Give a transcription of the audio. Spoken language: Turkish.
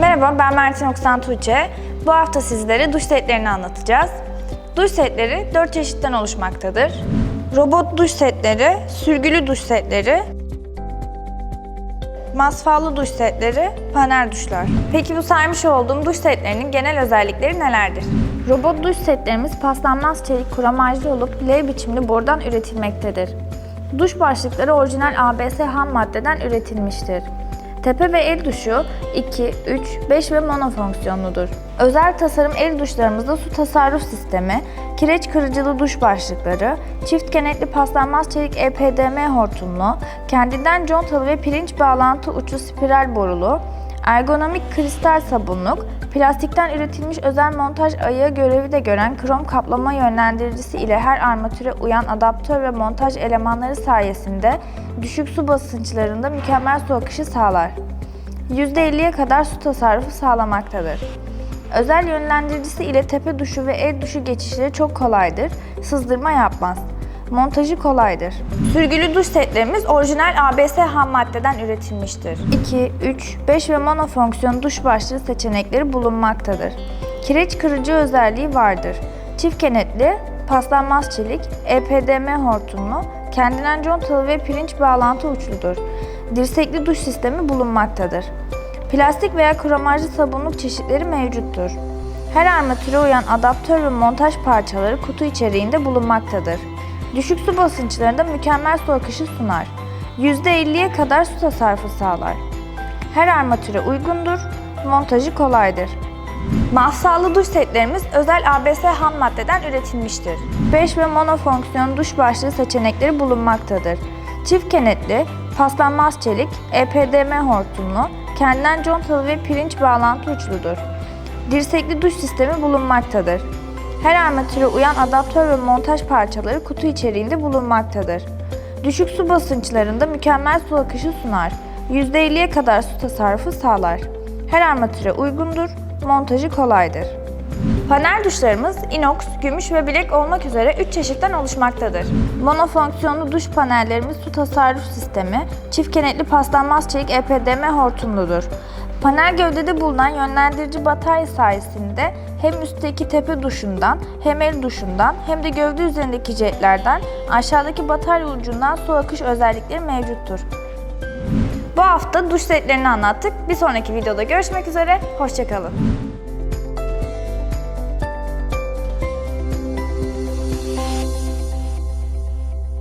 Merhaba, ben Mertin Oksan Tuğçe. Bu hafta sizlere duş setlerini anlatacağız. Duş setleri 4 çeşitten oluşmaktadır. Robot duş setleri, sürgülü duş setleri, masfalı duş setleri, panel duşlar. Peki bu saymış olduğum duş setlerinin genel özellikleri nelerdir? Robot duş setlerimiz paslanmaz çelik kuramajlı olup L biçimli borudan üretilmektedir. Duş başlıkları orijinal ABS ham maddeden üretilmiştir. Tepe ve el duşu 2, 3, 5 ve monofonksiyonludur. Özel tasarım el duşlarımızda su tasarruf sistemi, kireç kırıcılı duş başlıkları, çift kenetli paslanmaz çelik EPDM hortumlu, kendinden contalı ve pirinç bağlantı uçlu spiral borulu, ergonomik kristal sabunluk, plastikten üretilmiş özel montaj ayağı görevi de gören krom kaplama yönlendiricisi ile her armatüre uyan adaptör ve montaj elemanları sayesinde düşük su basınçlarında mükemmel su akışı sağlar. %50'ye kadar su tasarrufu sağlamaktadır. Özel yönlendiricisi ile tepe duşu ve el duşu geçişleri çok kolaydır, sızdırma yapmaz. Montajı kolaydır. Sürgülü duş setlerimiz orijinal ABS ham maddeden üretilmiştir. 2, 3, 5 ve monofonksiyon duş başlığı seçenekleri bulunmaktadır. Kireç kırıcı özelliği vardır. Çift kenetli, paslanmaz çelik, EPDM hortumlu, kendinden contalı ve pirinç bağlantı uçludur. Dirsekli duş sistemi bulunmaktadır. Plastik veya kromajlı sabunluk çeşitleri mevcuttur. Her armatüre uyan adaptör ve montaj parçaları kutu içeriğinde bulunmaktadır. Düşük su basınçlarında mükemmel su akışı sunar. %50'ye kadar su tasarrufu sağlar. Her armatüre uygundur, montajı kolaydır. Mafsallı duş setlerimiz özel ABS ham maddeden üretilmiştir. 5 ve monofonksiyon duş başlığı seçenekleri bulunmaktadır. Çift kenetli, paslanmaz çelik, EPDM hortumlu, kendinden contalı ve pirinç bağlantı uçludur. Dirsekli duş sistemi bulunmaktadır. Her armatüre uyan adaptör ve montaj parçaları kutu içeriğinde bulunmaktadır. Düşük su basınçlarında mükemmel su akışı sunar. %50'ye kadar su tasarrufu sağlar. Her armatüre uygundur, montajı kolaydır. Panel duşlarımız inox, gümüş ve bilek olmak üzere 3 çeşitten oluşmaktadır. Monofonksiyonlu duş panellerimiz su tasarruf sistemi, çift kenetli paslanmaz çelik EPDM hortumludur. Panel gövdede bulunan yönlendirici batarya sayesinde hem üstteki tepe duşundan hem el duşundan hem de gövde üzerindeki jetlerden aşağıdaki batarya ucundan su akış özellikleri mevcuttur. Bu hafta duş setlerini anlattık. Bir sonraki videoda görüşmek üzere, hoşçakalın.